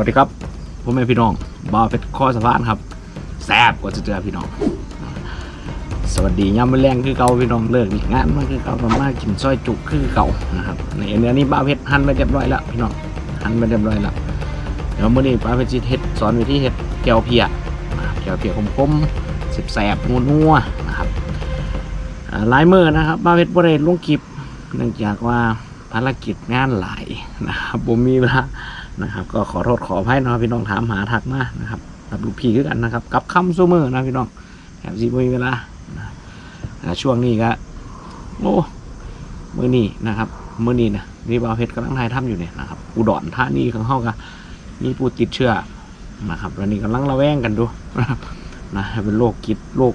วัสดีครับผมเป็นพี่น้องบ่าวเพชรข้อสะพานครับแซ่บกว่าจะเจอพี่น้อง สวัสดียามมื้อแรงคือเก่าพี่น้องเลิกงานมาคือเก่ามามากินซอยจุกคือเก่านะครับในเนื้อนี้บ้าวเพชรหั่นไปเรียบร้อยแล้วพี่น้องหั่นไปเรียบร้อยแล้วเดี๋ยวมื้อนี้บ้าวเพชรสิเฮ็ดสอนวิธีเฮ็ดแก้วเพียรแก้วเพียคมๆแซ่บๆนัวนะครับลายมือนะครับบ้าวเพชรบ่ได้ลงคลิปเนื่องจากว่าภารกิจงานหลายนะครับผมมีเวลา นะครับ ก็ขอโทษขออภัยนะพี่น้องถามหาทักมานะครับกับลูกพี่คือกันนะครับกับคำซูเมอร์นะพี่น้องแอบซีบ่มีเวลานะอ่าช่วงนี้ก็โอ้มือนี้นะครับมือนี้นะนี่บาวเพชรกำลังถ่ายทำอยู่เนี่ยนะครับ อุดรธานีของเฮาก็มีผู้ติดเชื้อนะครับวันนี้กำลังระแวงกันดูนะครับนะเป็นโรคจิตโรค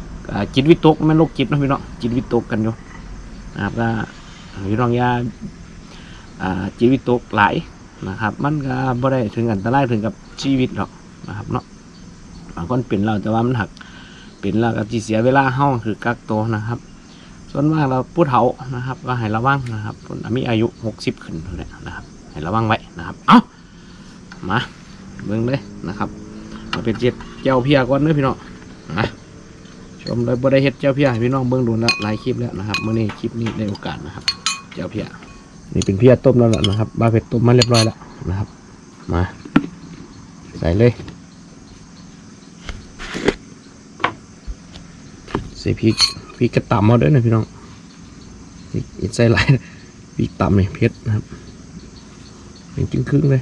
จิตวิตกไม่โรคจิตนะพี่น้องจิตวิตกกันอยู่นะครับก็พี่น้องยาอ่าจิตวิตกหลาย นะครับ มันก็บ่ได้ถึงอันตรายถึงกับชีวิตหรอกนะครับเนาะบางคนเป็นแล้วแต่ว่ามันหักเป็นแล้วก็ที่เสียเวลาเฮาคือกักตัวนะครับ ส่วนมากเราผู้เฒ่านะครับ ก็ให้ระวังนะครับคนมีอายุ60ขึ้นเท่านั้นนะครับ ให้ระวังไว้นะครับเอ้ามาเบิ่งเลยนะครับมาเป็นเจ็ดเจ้าเพียก่อนเด้อพี่น้องนะชมเลยบ่ได้เฮ็ดเจ้าเพียพี่น้องเบิ่งดูแล้วหลายคลิปแล้วนะครับเมื้อนี้คลิปนี้ได้โอกาสนะครับ เจ้าเพีย นี่เป็นเพียต้มแล้วล่ะนะครับบาเผ็ดต้มมาเรียบร้อยแล้วนะครับ มา ใส่เลยใส่พริกพริกกระต่ำมาด้วยนะพี่น้องพริกอีกใส่หลายพริกต่ำเนี่ยเผ็ดนะครับเป็นจึงครึ่งเลย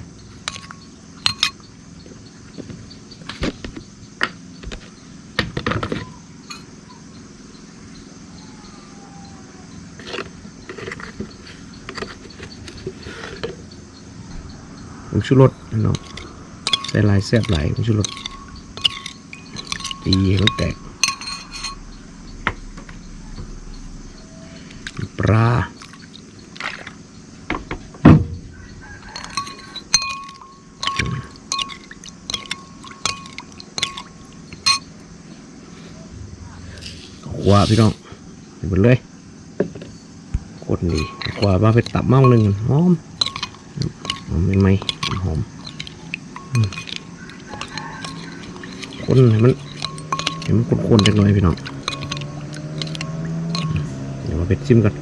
ผมชูรสพี่น้องใส่ลายแซ่บหลายผมชูรสตีให้เขาแตกปลาขวาพี่น้องไปหมดเลยกดดีขวามาไปตับเมาหนึ่งหอมหอมไม่ไหม หอมคนให้มันให้มันคนๆจังหน่อยพี่น้องเดี๋ยวมาเป็ดชิมกัน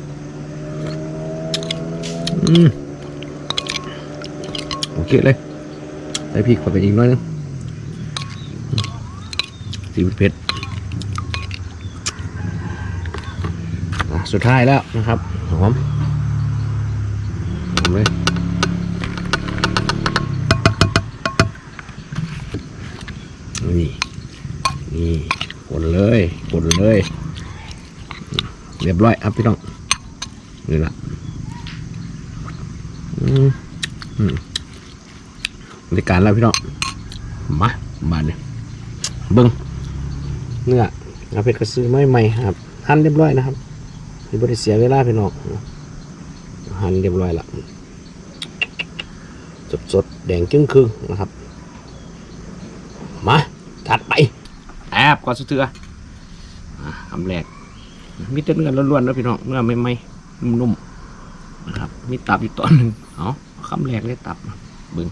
อืมโอเคเลยใส่พริกเข้าไปอีกน้อยนึงสีเผ็ดสุดท้ายแล้วนะครับหอมหอมเลย กดเลยกดเลย เรียบร้อยครับพี่น้องนี่ละอืมอืมบริการแล้วพี่น้องมาบานเนี่ยเบิ้งเนื้อเอาเพชรก็ซื้อไม่ใหม่ครับหั่นเรียบร้อยนะครับมีบริเสียเวลาพี่น้องหั่นเรียบร้อยละสดสดๆแดงจึ้งครึ่งนะครับ มาจัดไป แอ บก่อนสุดเถืออะคำแรกมีแต่เนื้อล้วนๆแล้วพี่น้องเนื้อไม่ไม่นุ่มๆนะครับ มีตับอยู่ตอนหนึ่งเอาคำแรกเลยตับเบึง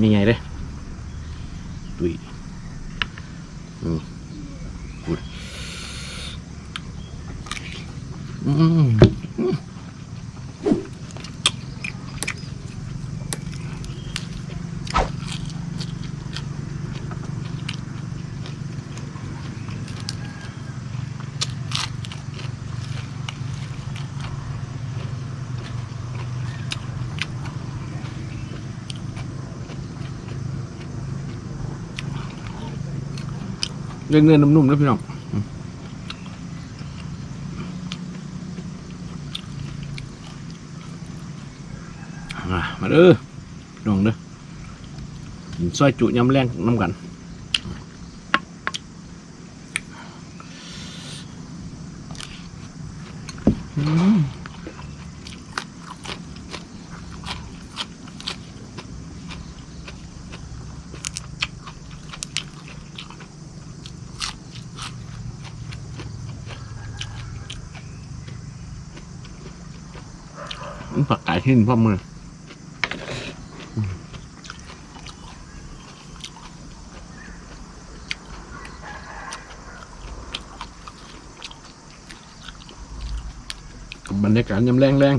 มีไงเลยดุยอืมกูดอืม เนื้อเนื้อนุ่มๆแล้วพี่น้องมาเด้อพี่น้องเด้อซอยจุยำแรงน้ำกันอืม หินพ่อมือบรรยากาศยำแรงแรง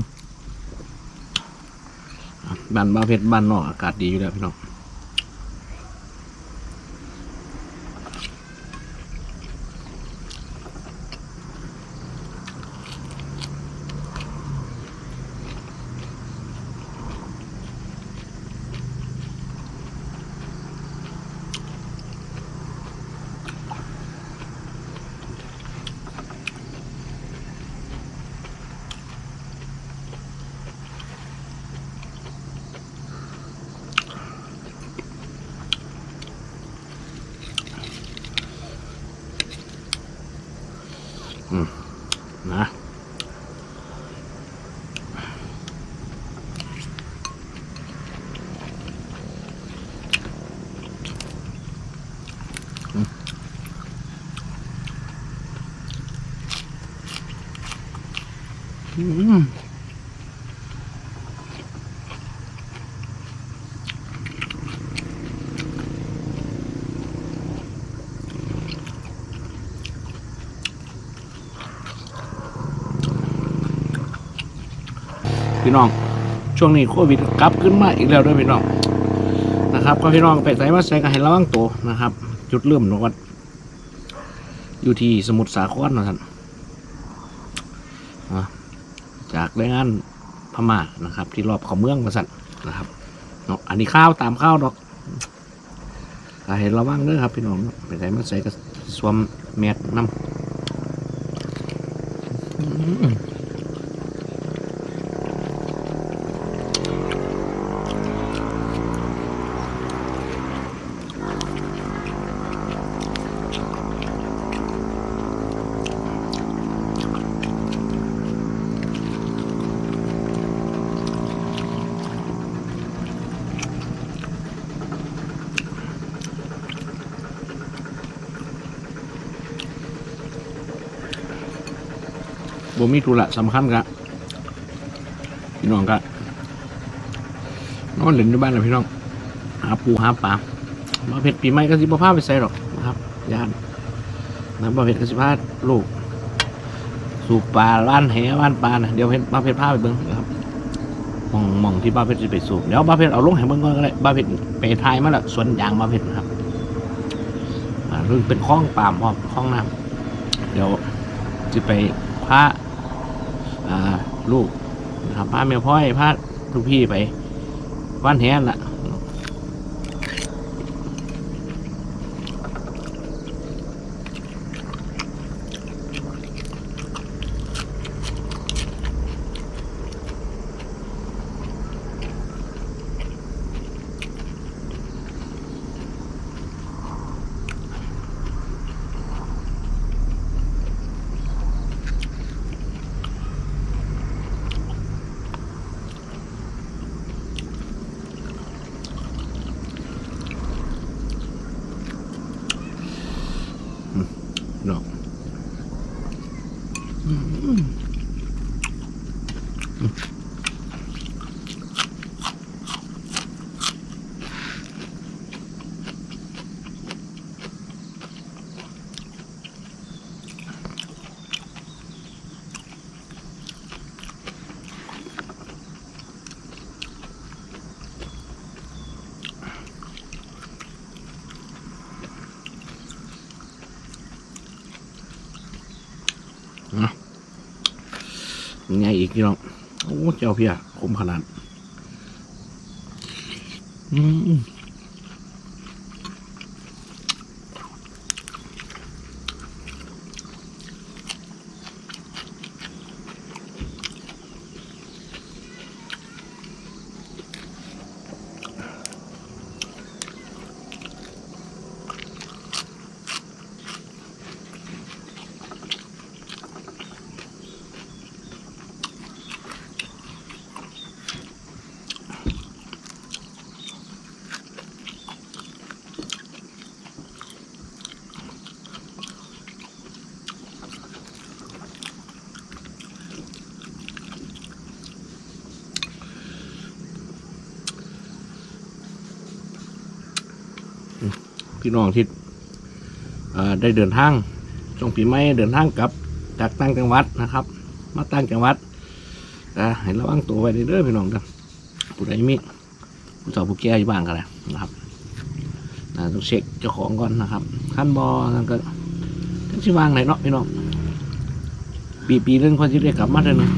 บ้านบ้าเพชรบ้านนอกอากาศดีอยู่แล้วพี่น้อง นะอืม น้อง ช่วงนี้โควิดกลับขึ้นมาอีกแล้วด้วยพี่น้องนะครับก็พี่น้องไปใส่มาใส่กันให้ระวังตัวนะครับ จุดเริ่มนวัดอยู่ที่สมุทรสาครนะครับอะจากแรงงานพม่านะครับ ที่รอบเขาเมืองมาสั่นนะครับเนาะอันนี้ข้าวตามข้าวดอกก็ให้ระวังเด้อครับพี่น้องไปใส่มาใส่กับสวมแมสน้ำ บ่มีธุระสำคัญกะพี่น้องกะนอนเล่นในบ้านนะพี่น้องหาปูหาปลามาเผ็ดปีใหม่ก็สิบ่พาไปใส่หรอกนะครับย่านนะบ่เผ็ดก็สิพาลูก สูบปลาล้านแหล้านปลานะเดี๋ยวเผ็ดมาเผ็ดพาไปเบิ่งนะครับมองมองที่บ้าเพชรจะไปสูบเดี๋ยวบ้าเพชรเอาลงให้เบิ่งก่อนก็ได้บ้าเพชรไปทายมาละสวนยางบ้าเพชรนะครับอ่าหรือเป็นคลองปามพร้อมคลองน้ำเดี๋ยวจะไปพาอ่า ลูกนะครับพาแม่พ่อยพาลูกพี่ไปว่านแหนล่ะ ไงอีกพี่น้องโอ้เจ้าเพียคมขนาด อืม พี่น้องที่ได้เดินทางช่วงปีใหม่เดินทางกลับจากต่างจังหวัดนะครับ มาต่างจังหวัดก็ให้ระวังตัวไว้เด้อยพี่น้องเด้อผู้ใดมีผู้สาวผู้แก่อยู่บ้านกันแหละนะครับนะต้องเช็คเจ้าของก่อนนะครับขั้นบอนั่นก็ก็ชิวางไหนเนาะพี่น้องปีปีนึงคนที่ได้กลับมาเลยนะ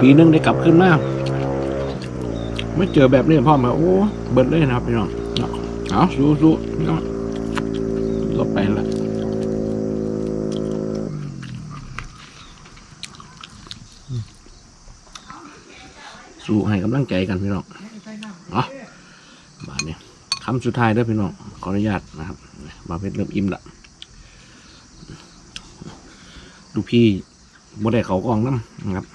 ปีนึงได้กลับขึ้นมาไม่เจอแบบนี้พ่อมาโอ้เบิดเลยนะครับพี่น้องเนาะเอาสู้สู้พี่น้องลบไปละสู้ให้กำลังใจกันพี่น้องเนาะบาทนี้คำสุดท้ายด้อพี่น้องขออนุญาตนะครับบาเพชรเริ่มอิ่มละดูพี่โมได้เขากองน้ำนะครับ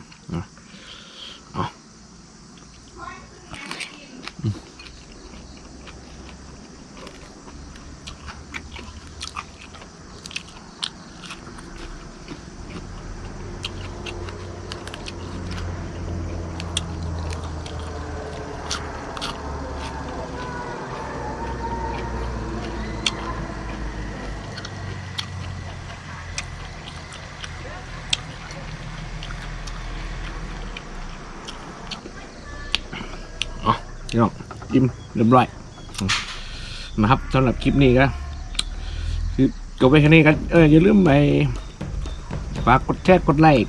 พี่น้องอิ่มเรียบร้อยนะครับสำหรับคลิปนี้ก็คือจบไปแค่นี้กันเอออย่าลืมไปฝากกดแชร์กดไลค์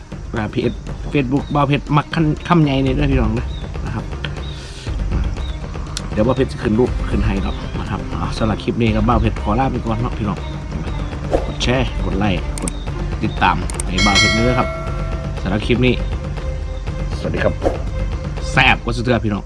เพจเฟซบุ๊กบ่าวเพจมักคันคำใหญ่นี่ด้วยพี่น้องนะนะครับ เดี๋ยวบ่าวเพชรจะขึ้นรูปขึ้นให้ครับนะครับเอาสำหรับคลิปนี้ก็บ่าวเพชรขอลาไปก่อนเนาะพี่น้องกดแชร์กดไลค์กดติดตามให้บ่าวเพชรเนื้อครับสำหรับคลิปนี้ สวัสดีครับแซ่บกว่าสุดเทือพี่น้อง